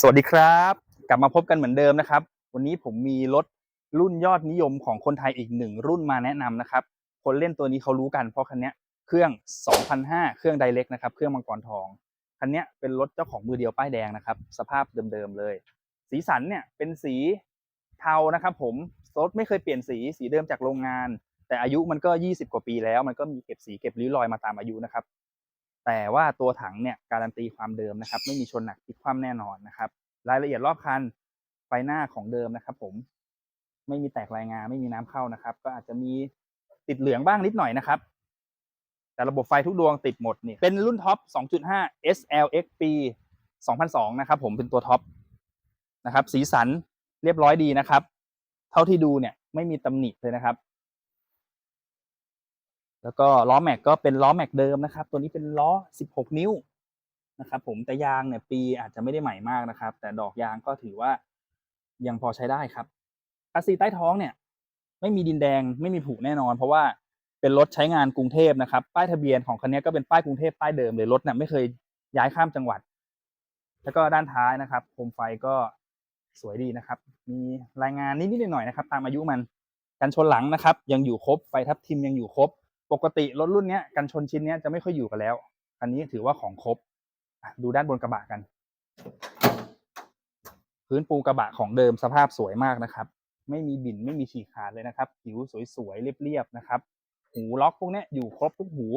สวัสดีครับ กลับมาพบกันเหมือนเดิมนะครับ วันนี้ผมมีรถรุ่นยอดนิยมของคนไทยอีกหนึ่งรุ่นมาแนะนำนะครับ คนเล่นตัวนี้เขารู้กันเพราะคันนี้เครื่อง 2005 เครื่องไดเ c กนะครับ เครื่องมังกรทองคันนี้เป็นรถเจ้าของมือเดียวป้ายแดงนะครับ สภาพเดิมๆเลย สีสันเนี่ยเป็นสีเทานะครับผมรถไม่เคยเปลี่ยนสีสีเดิมจากโรงงาน แต่อายุมันก็ 20 กว่าปีแล้ว มันก็มีเก็บสีเก็บริ้วรอยมาตามอายุนะครับ แต่ว่าตัวถังเนี่ยการันตีความเดิมนะครับ ไม่มีชนหนักพลิกคว่ำแน่นอนนะครับ รายละเอียดรอบคันไฟหน้าของเดิมนะครับ ผมไม่มีแตกรายงานไม่มีน้ำเข้านะครับ ก็อาจจะมีติดเหลืองบ้างนิดหน่อยนะครับ แต่ระบบไฟทุกดวงติดหมดนี่เป็นรุ่นท็อป 2.5 SLX ปี 2002 นะครับ ผมเป็นตัวท็อปนะครับ สีสันเรียบร้อยดีนะครับ เท่าที่ดูเนี่ยไม่มีตำหนิเลยนะครับ แล้วก็ล้อแม็กก็เป็นล้อแม็กเดิมนะครับ ตัวนี้เป็นล้อ 16 นิ้วนะครับ ผมแต่ยางเนี่ยปีอาจจะไม่ได้ใหม่มากนะครับ แต่ดอกยางก็ถือว่ายังพอใช้ได้ครับคัสซีใต้ท้องเนี่ย ไม่มีดินแดงไม่มีผุแน่นอน เพราะว่าเป็นรถใช้งานกรุงเทพนะครับ ป้ายทะเบียนของคันนี้ก็เป็นป้ายกรุงเทพป้ายเดิมเลยรถเนี่ยไม่เคยย้ายข้ามจังหวัด แล้วก็ด้านท้ายนะครับโคมไฟก็สวยดีนะครับ มีรายงานนิดๆหน่อยๆนะครับ ตามอายุมันกันชนหลังนะครับ ยังอยู่ครบไฟทับทิมยังอยู่ครบ ปกติรถรุ่นเนี้ยกันชนชิ้นเนี้ยจะไม่ค่อยอยู่กันแล้วคันนี้ถือว่าของครบดูด้านบนกระบะกัน พื้นปูกระบะของเดิมสภาพสวยมากนะครับ ไม่มีบิ่นไม่มีฉีกขาดเลยนะครับ ผิวสวยๆเรียบๆนะครับ หูล็อกพวกนี้อยู่ครบทุกหู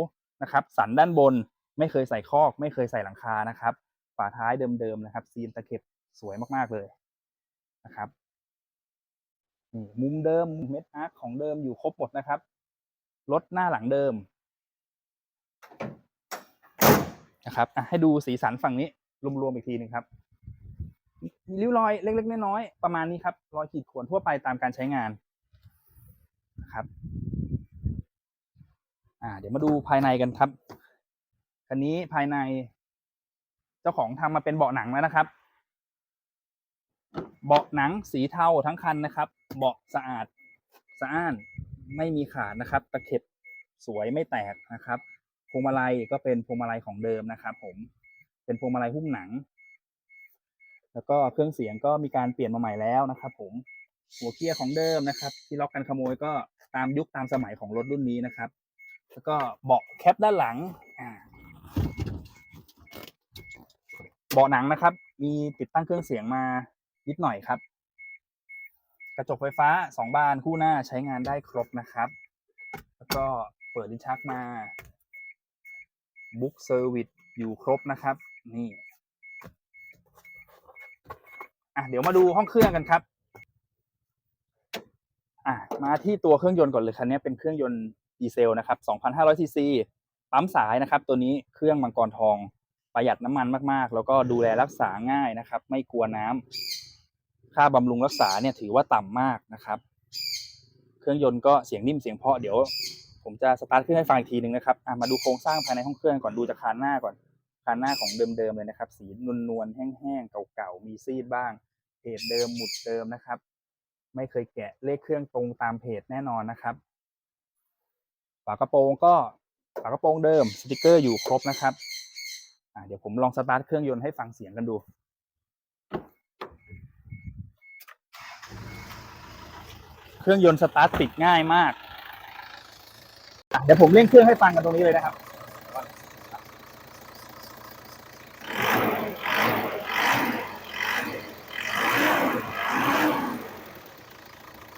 นะครับ สันด้านบนไม่เคยใส่คอก ไม่เคยใส่หลังคานะครับ ฝาท้ายเดิมๆนะครับ ซีนตะเข็บสวยมากๆเลยนะครับมุมเดิมเม็ดอาร์คของเดิมอยู่ครบหมดนะครับ รถหน้าหลังเดิมนะครับอะให้ดูสีสันฝั่งนี้รวมๆอีกทีหนึ่งครับมีริ้วรอยเล็ก ๆ น้อยๆประมาณนี้ครับรอยขีดข่วนทั่วไปตามการใช้งานนะครับอ่า เดี๋ยวมาดูภายในกันครับคันนี้ภายใน เจ้าของทำมาเป็นเบาะหนังแล้วนะครับ เบาะหนังสีเทาทั้งคันนะครับ เบาะสะอาดสะอ้าน ไม่มีขาดนะครับ ตะเข็บสวยไม่แตกนะครับพวงมาลัยก็เป็นพวงมาลัยของเดิมนะครับ ผมเป็นพวงมาลัยหุ้มหนัง แล้วก็เครื่องเสียงก็มีการเปลี่ยนมาใหม่แล้วนะครับ ผมหัวเกียร์ของเดิมนะครับ ที่ล็อกกันขโมยก็ตามยุคตามสมัยของรถรุ่นนี้นะครับ แล้วก็เบาะแคปด้านหลังเบาะหนังนะครับ มีติดตั้งเครื่องเสียงมานิดหน่อยครับ กระจกไฟฟ้าสองบานคู่หน้าใช้งานได้ครบนะครับ แล้วก็เปิดลิ้นชักมาบุ๊กเซอร์วิสอยู่ครบนะครับ นี่อะเดี๋ยวมาดูห้องเครื่องกันครับอะมาที่ตัวเครื่องยนต์ก่อนเลยคันนี้เป็นเครื่องยนต์ดีเซลนะครับ 2,500ซีซีปั๊มสายนะครับ ตัวนี้เครื่องมังกรทองประหยัดน้ำมันมาก ๆ แล้วก็ดูแลรักษาง่ายนะครับ ไม่กลัวน้ำ ค่าบำรุงรักษาเนี่ยถือว่าต่ำมากนะครับ เครื่องยนต์ก็เสียงนิ่มเสียงเพาะเดี๋ยว ผมจะสตาร์ทเครื่องให้ฟังอีกทีหนึ่งนะครับมาดูโครงสร้างภายในห้องเครื่องก่อนดูจากคานหน้าก่อน คานหน้าของเดิมๆเลยนะครับ สีนวลๆแห้งๆเก่าๆมีซีดบ้างเพจเดิมหมุดเดิมนะครับ ไม่เคยแกะเลขเครื่องตรงตามเพจแน่นอนนะครับฝากระโปรงก็ฝากระโปรงเดิมสติกเกอร์อยู่ครบนะครับเดี๋ยวผมลองสตาร์ทเครื่องยนต์ให้ฟังเสียงกันดู เครื่องยนต์สตาร์ทติดง่ายมากอะเดี๋ยวผมเร่งเครื่องให้ฟังกันตรงนี้เลยนะครับ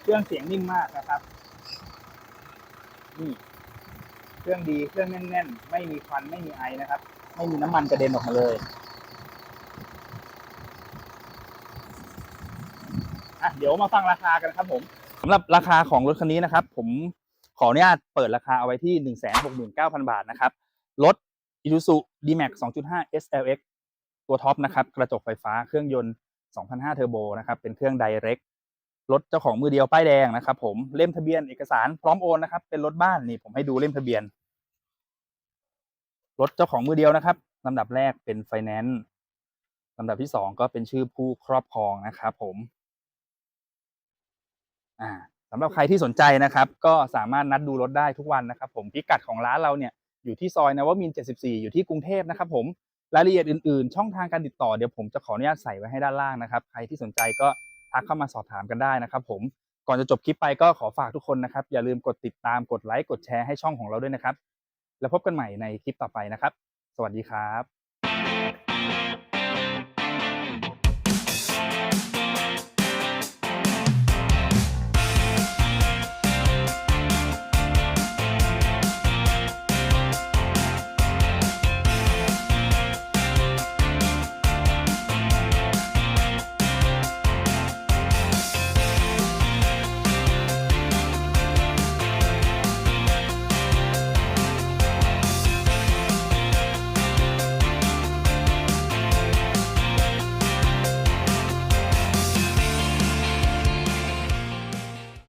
เครื่องเสียงนิ่มมากนะครับ นี่ เครื่องดีเครื่องแน่น ๆ ไม่มีควันไม่มีไอนะครับ ไม่มีน้ำมันกระเด็นออกมาเลยอะเดี๋ยวมาฟังราคากันครับผม สำหรับราคาของรถคันนี้นะครับ ผมขออนุญาตเปิดราคาเอาไว้ที่ 169,000 บาทนะครับ รถ Isuzu D-Max 2.5 SLX ตัวท็อปนะครับ กระจกไฟฟ้าเครื่องยนต์ 2,500เทอร์โบนะครับ เป็นเครื่อง Direct รถเจ้าของมือเดียวป้ายแดงนะครับ ผมเล่มทะเบียนเอกสารพร้อมโอนนะครับ เป็นรถบ้านนี่ผมให้ดูเล่มทะเบียน รถเจ้าของมือเดียวนะครับลำดับแรกเป็นไฟแนนซ์ลำดับที่สองก็เป็นชื่อผู้ครอบครองนะครับผม อ่าสำหรับใครที่สนใจนะครับ ก็สามารถนัดดูรถได้ทุกวันนะครับ ผมพิกัดของร้านเราเนี่ยอยู่ที่ซอยนวมิน74 อยู่ที่กรุงเทพนะครับผมรายละเอียดอื่นๆ ช่องทางการติดต่อเดี๋ยวผมจะขออนุญาตใส่ไว้ให้ด้านล่างนะครับ ใครที่สนใจก็ทักเข้ามาสอบถามกันได้นะครับ ผมก่อนจะจบคลิปไปก็ขอฝากทุกคนนะครับ อย่าลืมกดติดตามกดไลค์กดแชร์ให้ช่องของเราด้วยนะครับ แล้วพบกันใหม่ในคลิปต่อไปนะครับ สวัสดีครับ